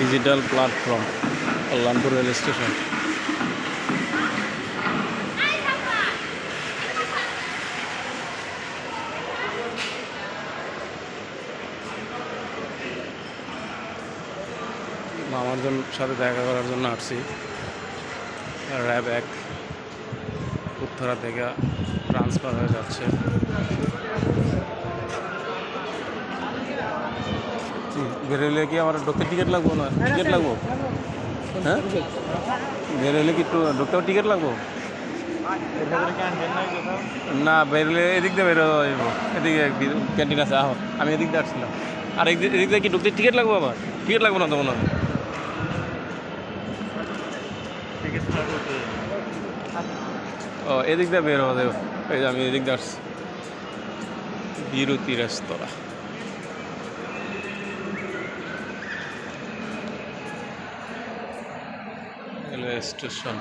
Digital platform Kalyanpur rail station মামার জন্য সাথে দেখা করার জন্য আসছি। র্যাব এক উত্তরা থেকে ট্রান্সফার হয়ে যাচ্ছে। বেরোলে কি আমার ঢুকতে টিকিট লাগবো না? টিকিট লাগবো? হ্যাঁ? বেরোলে কি ঢুকতেও টিকিট লাগবো? না, বেরোলে এদিক দিয়ে বেরো এদিকে ক্যান্টিন আছে, আহ, আমি এদিক দিয়ে আসছিলাম। আর এদিক এদিক দিয়ে কি ঢুকতে টিকিট লাগবো আমার টিকিট লাগবো না তো ও, এদিক দিয়ে বের হওয়া যাবে এই যে আমি এদিক দিয়ে আসছি। বিরতি রেস্তোরাঁ। Railway station